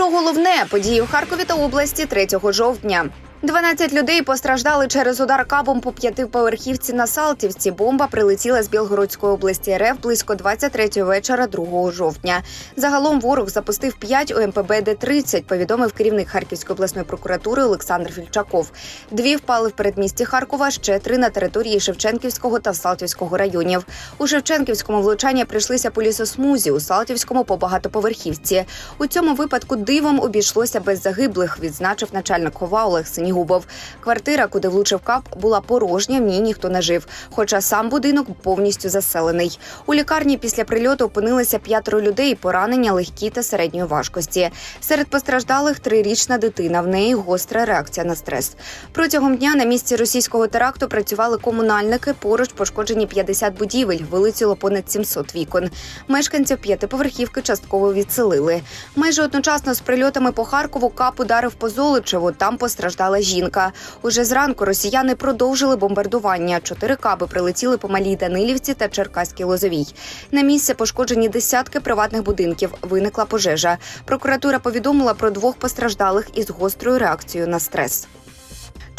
Про головне події в Харкові та області 3 жовтня. 12 людей постраждали через удар кабом по п'ятиповерхівці на Салтівці. Бомба прилетіла з Білгородської області РФ близько 23 вечора 2 жовтня. Загалом ворог запустив 5 ОМПБ Д-30, повідомив керівник Харківської обласної прокуратури Олександр Фільчаков. Дві впали в передмісті Харкова, ще три на території Шевченківського та Салтівського районів. У Шевченківському влучання прийшлися по лісосмузі, у Салтівському по багатоповерхівці. У цьому випадку дивом обійшлося без загиблих, відзначив начальник хова Олег Синігубов. Квартира, куди влучив кап, була порожня, в ній ніхто не жив. Хоча сам будинок повністю заселений. У лікарні після прильоту опинилися п'ятеро людей, поранення легкі та середньої важкості. Серед постраждалих трирічна дитина. В неї гостра реакція на стрес. Протягом дня на місці російського теракту працювали комунальники. Поруч пошкоджені 50 будівель, вилетіло понад 700 вікон. Мешканців п'ятиповерхівки частково відселили. Майже одночасно з прильотами по Харкову кап ударив по Золочеву. Там постраждала жінка. Уже зранку росіяни продовжили бомбардування. Чотири каби прилетіли по малій Данилівці та Черкаській Лозовій. На місце пошкоджені десятки приватних будинків. Виникла пожежа. Прокуратура повідомила про двох постраждалих із гострою реакцією на стрес.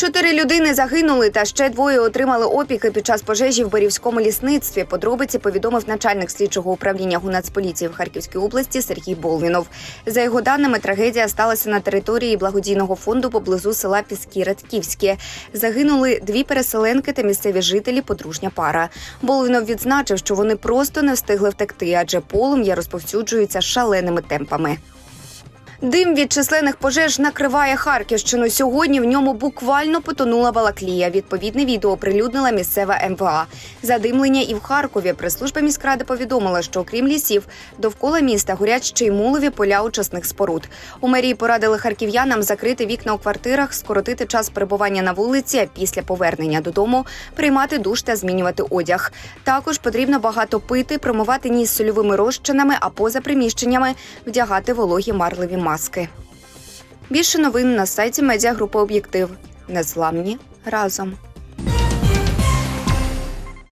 Чотири людини загинули, та ще двоє отримали опіки під час пожежі в Борівському лісництві. Подробиці повідомив начальник слідчого управління Гунацполіції в Харківській області Сергій Болвінов. За його даними, трагедія сталася на території благодійного фонду поблизу села Піски Радківське. Загинули дві переселенки та місцеві жителі, подружня пара. Болвінов відзначив, що вони просто не встигли втекти, адже полум'я розповсюджується шаленими темпами. Дим від численних пожеж накриває Харківщину. Сьогодні в ньому буквально потонула Балаклія. Відповідне відео оприлюднила місцева МВА. Задимлення і в Харкові. Прес-служба міськради повідомила, що окрім лісів, довкола міста горять ще й мулові поля очисних споруд. У мерії порадили харків'янам закрити вікна у квартирах, скоротити час перебування на вулиці, а після повернення додому приймати душ та змінювати одяг. Також потрібно багато пити, промивати ніс сольовими розчинами, а поза приміщеннями вдягати вологі марливі маски. Більше новин на сайті медіагрупи Об'єктив. Незламні разом.